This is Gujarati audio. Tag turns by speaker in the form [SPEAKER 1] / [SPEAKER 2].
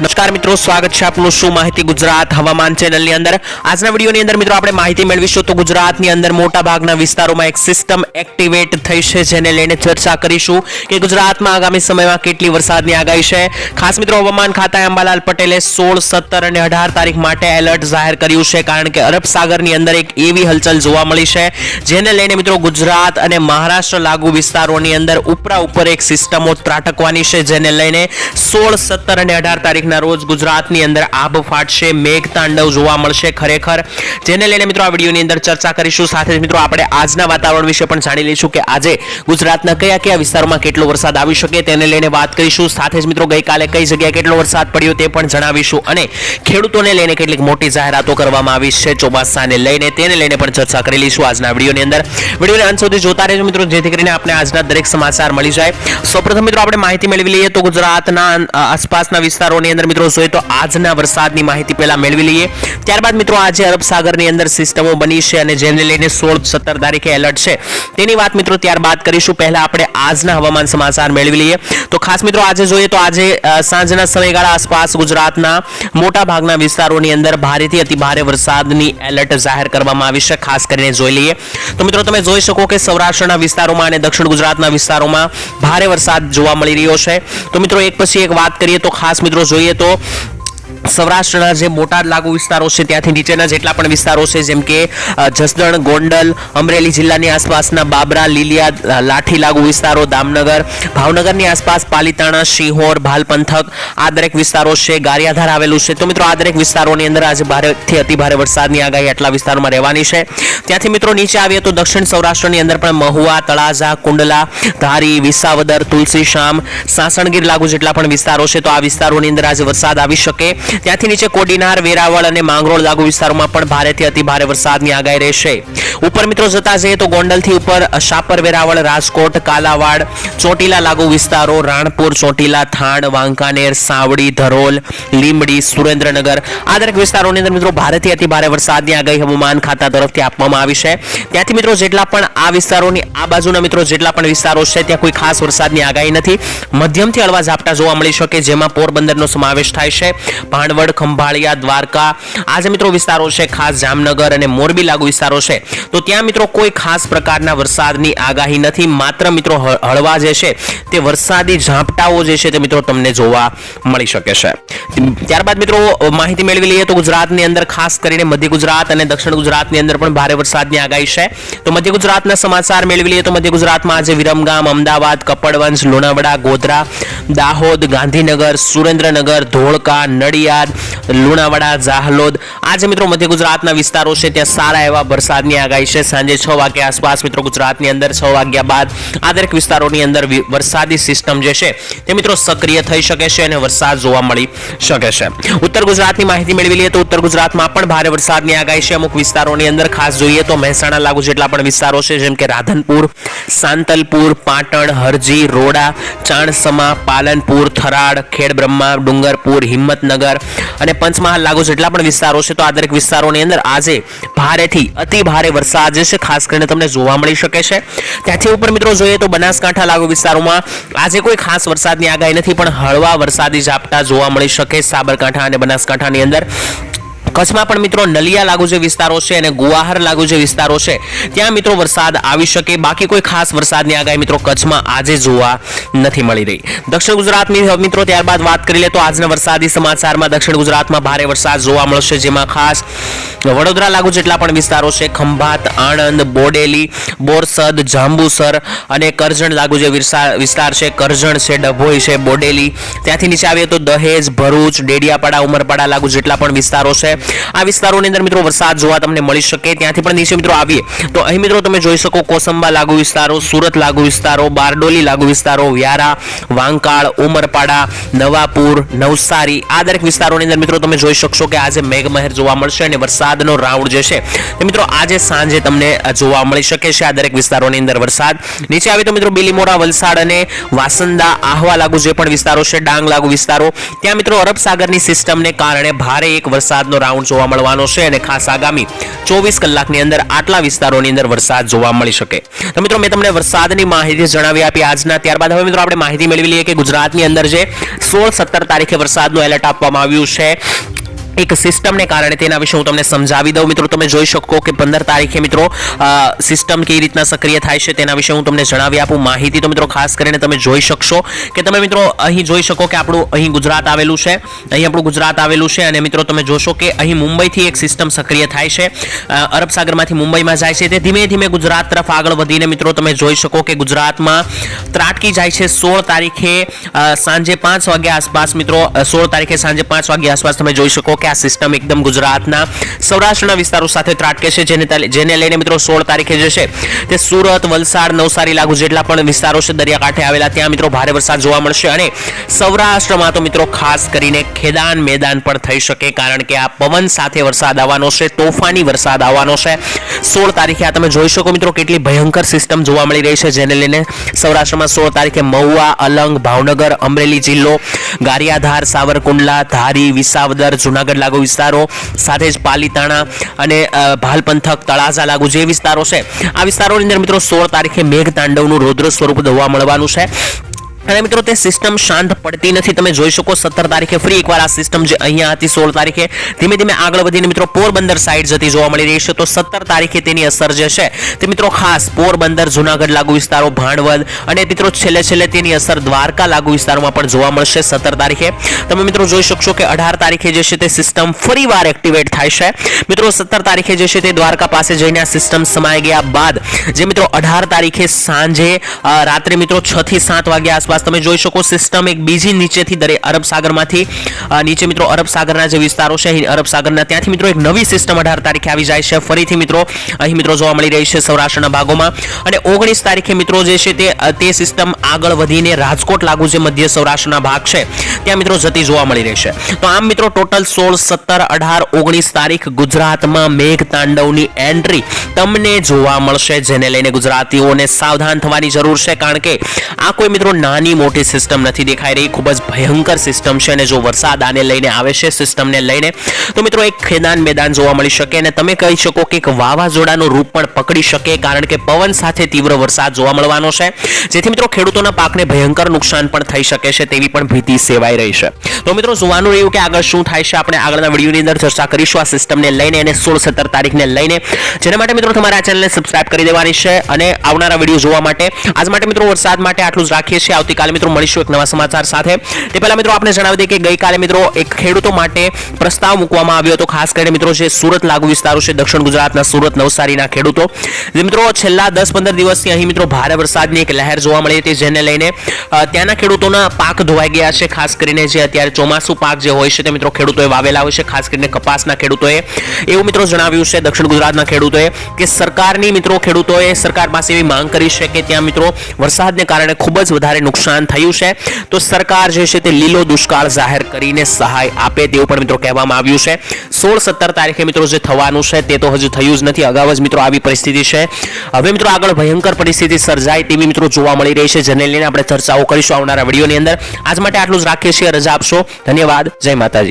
[SPEAKER 1] નમસ્કાર મિત્રો, સ્વાગત છે આપનું શું માહિતી ગુજરાત હવામાન ચેનલની અંદર? આજના વિડીયોની અંદર મિત્રો આપણે માહિતી મેળવીશું તો ગુજરાતની અંદર મોટા ભાગના વિસ્તારોમાં એક સિસ્ટમ એક્ટિવેટ થઈ છે જેને લઈને ચર્ચા કરીશું કે ગુજરાતમાં આગામી સમયમાં કેટલી વરસાદની આગાહી છે. ખાસ મિત્રો, હવામાન ખાતાએ અંબાલાલ પટેલે સોળ, સત્તર અને અઢાર તારીખ માટે એલર્ટ જાહેર કર્યું છે કારણ કે અરબ સાગરની અંદર એક એવી હલચલ જોવા મળી છે જેને લઈને મિત્રો ગુજરાત અને મહારાષ્ટ્ર લાગુ વિસ્તારોની અંદર ઉપરા ઉપર એક સિસ્ટમો ત્રાટકવાની છે જેને લઈને સોળ, સત્તર અને અઢાર તારીખના રોજ ગુજરાતની અંદર આભ ફાટશે મેઘ તાંડવ જોવા મળશે ખરેખર. જેને લઈને મિત્રો આ વિડીયોની અંદર ચર્ચા કરીશું. સાથે મિત્રો આપણે આજના વાતાવરણ વિશે પણ જાણી લઈશું કે આજે ગુજરાતના કયા કયા વિસ્તારોમાં કેટલો વરસાદ આવી શકે તેને લઈને વાત કરીશું. સાથે જ મિત્રો ગઈકાલે કઈ જગ્યાએ કેટલો વરસાદ પડ્યો તે પણ જણાવીશું અને ખેડૂતોને લઈને કેટલીક મોટી જાહેરાતો કરવામાં આવી છે ચોમાસાને લઈને તેને લઈને પણ ચર્ચા કરી લઈશું આજના વિડીયોની અંદર. વિડીયોને અંત સુધી જોતા રહેજો મિત્રો, જેથી કરીને આપણે આજના દરેક સમાચાર મળી જાય. સૌપ્રથમ મિત્રો આપણે માહિતી મેળવી લઈએ તો ગુજરાતના આસપાસના વિસ્તારોની અંદર મિત્રો જોઈએ તો આજના વરસાદની માહિતી પહેલા મેળવી લઈએ. ત્યારબાદ મિત્રો આજે અરબ સાગરની અંદર સિસ્ટમો બની છે અને જેને લઈને સોળ સત્તર તારીખે એલર્ટ છે. તેની વાત મિત્રો ત્યારબાદ કરીશું. પહેલા આપણે આજના હવામાન સમાચાર મેળવી લઈએ. તો ખાસ મિત્રો આજે જોઈએ તો આજે સાંજના સમયગાળા આસપાસ ગુજરાતના મોટા ભાગના વિસ્તારોની અંદર ભારેથી અતિ ભારે વરસાદની એલર્ટ જાહેર કરવામાં આવી છે. ખાસ કરીને જોઈ લઈએ. તો મિત્રો તમે જોઈ શકો કે સૌરાષ્ટ્રના વિસ્તારોમાં અને દક્ષિણ ગુજરાતના વિસ્તારોમાં ભારે વરસાદ જોવા મળી રહ્યો છે. તો મિત્રો એક પછી એક વાત કરીએ તો ખાસ મિત્રો જોઈએ તો સૌરાષ્ટ્રના જે બોટાદ લાગુ વિસ્તારો છે, ત્યાંથી નીચેના જેટલા પણ વિસ્તારો છે, જેમ કે જસદણ, ગોંડલ, અમરેલી જિલ્લાની આસપાસના બાબરા, લીલિયા લાઠી લાગુ વિસ્તારો, દામનગર, ભાવનગરની આસપાસ પાલીતાણા, શિહોર ભાલ પંથક આ દરેક વિસ્તારો છે, ગારિયાધાર આવેલું છે. તો મિત્રો, આ દરેક વિસ્તારોની અંદર આજે ભારેથી અતિભારે વરસાદની આગાહી આટલા વિસ્તારોમાં રહેવાની છે. ત્યાંથી મિત્રો, નીચે આવીએ તો દક્ષિણ સૌરાષ્ટ્રની અંદર પણ મહુવા, તળાજા, કુંડલા, ધારી, વિસાવદર તુલસીશ્યામ સાસણગીર લાગુ જેટલા પણ વિસ્તારો છે, તો આ વિસ્તારોની અંદર આજે વરસાદ આવી શકે. ત્યાંથી નીચે કોડીનાર, વેરાવળ અને માંગરોળ લાગુ વિસ્તારોમાં પણ ભારેથી અતિ ભારે વરસાદની આગાહી રહેશે. ઉપર મિત્રો જતા જઈએ તો ગોંડલથી ઉપર શાપર, વેરાવળ, રાજકોટ, કાલાવાડ, ચોટીલા લાગુ વિસ્તારો, રાણપુર, ચોટીલા, થાણ, વાંકાનેર, સાવડી, ધરોલ, લીંબડી, સુરેન્દ્રનગર આ દરેક વિસ્તારોની અંદર મિત્રો ભારેથી અતિ ભારે વરસાદની આગાહી હવામાન ખાતા તરફથી આપવામાં આવી છે. ત્યાંથી મિત્રો જેટલા પણ આ વિસ્તારોની આ બાજુના મિત્રો જેટલા પણ વિસ્તારો છે, ત્યાં કોઈ ખાસ વરસાદની આગાહી નથી. મધ્યમથી હળવા ઝાપટા જોવા મળી શકે, જેમાં પોરબંદરનો સમાવેશ થાય છે. ભાણવડ, ખંભાળિયા, દ્વારકા. આ જે મિત્રો વિસ્તારો છે, ખાસ જામનગર અને મોરબી લાગુ વિસ્તારો છે, તો ત્યાં મિત્રો કોઈ ખાસ પ્રકારના વરસાદની આગાહી નથી. માત્ર મિત્રો હળવા જે છે, તે વરસાદી ઝાપટાઓ જે છે તે મિત્રો તમને જોવા મળી શકે છે. ત્યારબાદ મિત્રો માહિતી મેળવી લઈએ તો ગુજરાતની અંદર ખાસ કરીને મધ્ય ગુજરાત અને દક્ષિણ ગુજરાતની અંદર પણ ભારે વરસાદની આગાહી છે. તો મધ્ય ગુજરાતના સમાચાર મેળવી લઈએ તો મધ્ય ગુજરાતમાં આજે વિરમગામ અમદાવાદ કપડવંશ લુણાવાડા, ગોધરા, દાહોદ, ગાંધીનગર, સુરેન્દ્રનગર, ધોળકા નડિયાદ લુણાવાડા જાહલોદ આજે મિત્રો મધ્ય ગુજરાતના વિસ્તારો છે, ત્યાં સારા એવા વરસાદની આગાહી છે. સાંજે છ વાગ્યા આસપાસ મિત્રો ગુજરાતની અંદર છ વાગ્યા બાદ આ દરેક વિસ્તારોની અંદર વરસાદી સિસ્ટમ જે છે, તે મિત્રો સક્રિય થઈ શકે છે અને વરસાદ જોવા મળી શકે છે. ઉત્તર ગુજરાતની માહિતી મેળવી લઈએ તો ઉત્તર ગુજરાતમાં પણ ભારે વરસાદની આગાહી છે. અમુક વિસ્તારોની અંદર ખાસ જોઈએ તો મહેસાણા, લાગુ જેટલા પણ વિસ્તારો છે, જેમ કે રાધનપુર, સાંતલપુર, પાટણ, હરજી, રોડા, ચાણસમા, પાલનપુર થરાડ ખેડબ્રહ્મા, ડુંગરપુર, હિંમતનગર અને પંચમહાલ લાગુ જેટલા પણ વિસ્તારો છે, તો આ દરેક વિસ્તારોની અંદર આજે ભારેથી અતિ ભારે વરસાદ જે છે, ખાસ કરીને તમને જોવા મળી શકે છે. ત્યાંથી ઉપર મિત્રો જોઈએ તો બનાસકાંઠા લાગુ વિસ્તારોમાં આજે કોઈ ખાસ વરસાદની આગાહી નથી, પણ હળવા વરસાદી ઝાપટા જોવા મળી શકે સાબરકાંઠા અને બનાસકાંઠાની અંદર. કચ્છમાં પણ મિત્રો નલિયા લાગુ જે વિસ્તારો છે અને ગુવાહર લાગુ જે વિસ્તારો છે, ત્યાં મિત્રો વરસાદ આવી શકે. બાકી કોઈ ખાસ વરસાદની આગાહી મિત્રો કચ્છમાં આજે જોવા નથી મળી રહી. દક્ષિણ ગુજરાતની મિત્રો ત્યારબાદ વાત કરી લે તો આજના વરસાદી સમાચારમાં દક્ષિણ ગુજરાતમાં ભારે વરસાદ જોવા મળશે, જેમાં ખાસ વડોદરા લાગુ જેટલા પણ વિસ્તારો છે, ખંભાત, આણંદ, બોડેલી, બોરસદ, જાંબુસર અને કરજણ લાગુ જે વિસ્તાર છે, કરજણ છે, ડભોઈ છે, બોડેલી. ત્યાંથી નીચે આવીએ તો દહેજ, ભરૂચ, ડેડિયાપાડા, ઉમરપાડા લાગુ જેટલા પણ વિસ્તારો છે. આ વિસ્તારોની અંદર મિત્રો વરસાદ જોવા તમને મળી શકે, ત્યાંથી પણ નીચે મિત્રો આવીએ. તો અહીં મિત્રો તમે જોઈ શકો કોસંબા લાગુ વિસ્તારો, સુરત લાગુ વિસ્તારો, બારડોલી લાગુ વિસ્તારો, વ્યારા, વાંકાળ, ઉમરપાડા, નવાપુર, નવસારી, આ દરેક વિસ્તારોની અંદર મિત્રો તમે જોઈ શકશો કે આજે મેઘમહેર જોવા મળશે અને વરસાદનો રાઉન્ડ જે છે તો મિત્રો આજે સાંજે તમને જોવા મળી શકે છે આ દરેક વિસ્તારોની અંદર વરસાદ. નીચે આવી તો મિત્રો બિલીમોરા, વલસાડ અને વાસંદા, આહવા લાગુ જે પણ વિસ્તારો છે, ડાંગ લાગુ વિસ્તારો, ત્યાં મિત્રો અરબ સાગરની સિસ્ટમને કારણે ભારે એક વરસાદનો રાઉન્ડ રાઉન્ડ જોવા મળવાનો છે અને ખાસ આગામી ચોવીસ કલાકની અંદર આટલા વિસ્તારોની અંદર વરસાદ જોવા મળી શકે. તો મિત્રો, મેં તમને વરસાદની માહિતી જણાવી આપી આજના. ત્યારબાદ હવે મિત્રો, આપણે માહિતી મેળવી લઈએ કે ગુજરાતની અંદર જે સોળ સત્તર તારીખે વરસાદનું એલર્ટ આપવામાં આવ્યું છે. એક સિસ્ટમને કારણે તેના વિશે હું તમને સમજાવી દઉં. મિત્રો, તમે જોઈ શકો કે પંદર તારીખે, મિત્રો સિસ્ટમ કેવી રીતના સક્રિય થાય છે તેના વિશે હું તમને જણાવી આપું માહિતી. તો, મિત્રો, ખાસ કરીને તમે જોઈ શકશો કે તમે, મિત્રો, અહીં જોઈ શકો કે આપણું અહીં ગુજરાત આવેલું છે. અહીં આપણું ગુજરાત આવેલું છે અને, મિત્રો, તમે જોશો કે અહીં મુંબઈથી એક સિસ્ટમ સક્રિય થાય છે. અરબ સાગરમાંથી મુંબઈમાં જાય છે. તે ધીમે ધીમે ગુજરાત તરફ આગળ વધીને, મિત્રો, તમે જોઈ શકો કે ગુજરાતમાં ત્રાટકી જાય છે સોળ તારીખે સાંજે પાંચ વાગ્યા આસપાસ, મિત્રો સોળ તારીખે સાંજે પાંચ વાગ્યા આસપાસ તમે જોઈ શકો કે આ સિસ્ટમ એકદમ ગુજરાતના સૌરાષ્ટ્રના વિસ્તારો સાથે ત્રાટકે છે, જેને જેને લઈને મિત્રો સોળ તારીખે જે છે, તે સુરત, વલસાડ, નવસારી, લાગુ જેટલા પણ વિસ્તારો છે, દરિયાકાંઠે આવેલા, ત્યાં મિત્રો ભારે વરસાદ જોવા મળશે અને સૌરાષ્ટ્રમાં તો મિત્રો ખાસ કરીને ખેદાન મેદાન પણ થઈ શકે, કારણ કે આ પવન સાથે વરસાદ આવવાનો છે, તોફાની વરસાદ આવવાનો છે. સોળ તારીખે આ તમે જોઈ શકો મિત્રો કેટલી ભયંકર સિસ્ટમ જોવા મળી રહી છે, જેને લઈને સૌરાષ્ટ્રમાં સોળ તારીખે મહુવા, અલંગ, ભાવનગર, અમરેલી જિલ્લો, ગારિયાધાર, સાવરકુંડલા, ધારી, વિસાવદર, જુનાગઢ લાગુ વિસ્તારો, સાથે જ પાલીતાણા અને ભાલપંથક ભાલ પંથક તળાજા લાગુ જે વિસ્તારો છે. આ વિસ્તારોની અંદર મિત્રો સોળ તારીખે મેઘ તાંડવનું રૌદ્ર સ્વરૂપ જોવા મળવાનું છે. અને મિત્રો, તે સિસ્ટમ શાંત પડતી નથી. તમે જોઈ શકો સત્તર તારીખે ફરી એકવાર આ સિસ્ટમ જે અહીંયા હતી, સોળ તારીખે, ધીમે ધીમે આગળ વધીને મિત્રો, પોરબંદર સાઈડ જતી જોવા મળી રહી છે. તો સત્તર તારીખે તેની અસર જે છે, તે મિત્રો ખાસ પોરબંદર, જુનાગઢ લાગુ વિસ્તારો, ભાણવડ અને મિત્રો છેલ્લે છેલ્લે તેની અસર દ્વારકા લાગુ વિસ્તારોમાં પણ જોવા મળશે સત્તર તારીખે. તમે મિત્રો જોઈ શકશો કે અઢાર તારીખે જે છે તે સિસ્ટમ ફરીવાર એક્ટિવેટ થાય છે. મિત્રો, સત્તર તારીખે જે છે તે દ્વારકા પાસે જઈને આ સિસ્ટમ સમાઈ ગયા બાદ, જે મિત્રો અઢાર તારીખે સાંજે રાત્રે મિત્રો છ થી સાત વાગ્યા આસપાસ તમે જોઈ શકો સિસ્ટમ એક બીજી નીચેથી દરે અરબ સાગરમાંથી નીચે મિત્રો અરબ સાગરના જે વિસ્તારો છે અરબ સાગરના, ત્યાંથી મિત્રો એક નવી સિસ્ટમ અઢાર તારીખે આવી જાય છે. ફરીથી મિત્રો, અહીં મિત્રો જોવા મળી રહી છે સૌરાષ્ટ્રના ભાગોમાં. અને ઓગણીસ તારીખે મિત્રો જે છે તે તે સિસ્ટમ આગળ વધીને રાજકોટ લાગુ જે મધ્ય સૌરાષ્ટ્રના ભાગ છે, ત્યાં મિત્રો જતી જોવા મળી રહી છે. તો આમ મિત્રો ટોટલ સોળ, સત્તર, અઢાર, ઓગણીસ તારીખ ગુજરાતમાં મેઘ તાંડવની એન્ટ્રી તમને જોવા મળશે, જેને લઈને ગુજરાતીઓને સાવધાન થવાની જરૂર છે. કારણ કે આ કોઈ મિત્રો નાની મોટી સિસ્ટમ નથી દેખાઈ રહી. ખૂબ જ ભયંકર સિસ્ટમ છે અને જો વરસાદ આને લઈને આવે છે સિસ્ટમને લઈને, તો મિત્રો એક ખેદાન મેદાન જોવા મળી શકે અને તમે કહી શકો કે એક વાવાઝોડાનું રૂપ પણ પકડી શકે કારણ કે પવન સાથે તીવ્ર વરસાદ જોવા મળવાનો છે. જેથી મિત્રો ખેડૂતોના પાકને ભયંકર નુકસાન પણ થઈ શકે છે તેવી પણ ભીતિ સેવાઈ રહી છે. તો મિત્રો જોવાનું રહ્યું કે આગળ શું થાય છે. આપણે આગળના વિડીયોની અંદર ચર્ચા કરીશું આ સિસ્ટમને લઈને અને સોળ સત્તર તારીખને લઈને. જેના માટે મિત્રો તમારે આ ચેનલને સબસ્ક્રાઇબ કરી દેવાની છે અને આવનારા વીડિયો જોવા માટે. આજ માટે મિત્રો વરસાદ માટે આટલું જ રાખીએ છીએ. આવતીકાલે મિત્રો મળીશું એક નવા સમાચાર સાથે. તે પહેલા મિત્રો આપણે જણાવી દઈએ કે ગઈકાલે મિત્રો એક ખેડૂતો માટે પ્રસ્તાવ મૂકવામાં આવ્યો હતો. ખાસ કરીને મિત્રો જે સુરત લાગુ વિસ્તારો છે, દક્ષિણ ગુજરાતના સુરત, નવસારીના ખેડૂતો. જે મિત્રો છેલ્લા દસ પંદર દિવસથી અહીં મિત્રો ભારે વરસાદની એક લહેર જોવા મળી હતી, જેને લઈને ત્યાંના ખેડૂતોના પાક ધોવાઈ ગયા છે. ખાસ કરીને જે અત્યારે ચોમાસુ પાક જે હોય છે, તે મિત્રો ખેડૂતોએ વાવેલા હોય છે. ખાસ કરીને કપાસના ખેડૂતોએ. એવું મિત્રો જણાવ્યું છે દક્ષિણ ગુજરાતના ખેડૂતોએ કે સરકારની મિત્રો ખેડૂતોએ સરકાર પાસે એવી માંગ કરી છે કે ત્યાં મિત્રો વરસાદને કારણે ખૂબ જ વધારે નુકસાન થયું છે. તો સરકાર જે છે તે લીલો દુષ્કાળ જાહેર કરીને સહાય આપે તેવું પણ મિત્રો કહેવામાં આવ્યું છે. સોળ સત્તર તારીખે મિત્રો જે થવાનું છે તે તો હજુ થયું જ નથી. અગાઉ જ મિત્રો આવી પરિસ્થિતિ છે. હવે મિત્રો આગળ ભયંકર પરિસ્થિતિ સર્જાય તેવી મિત્રો જોવા મળી રહી છે. જેને લઈને આપણે ચર્ચાઓ કરીશું આવનારા વિડીયોની અંદર. આજ માટે આટલું જ રાખીએ છીએ. રજા આપશો. ધન્યવાદ. જય માતાજી.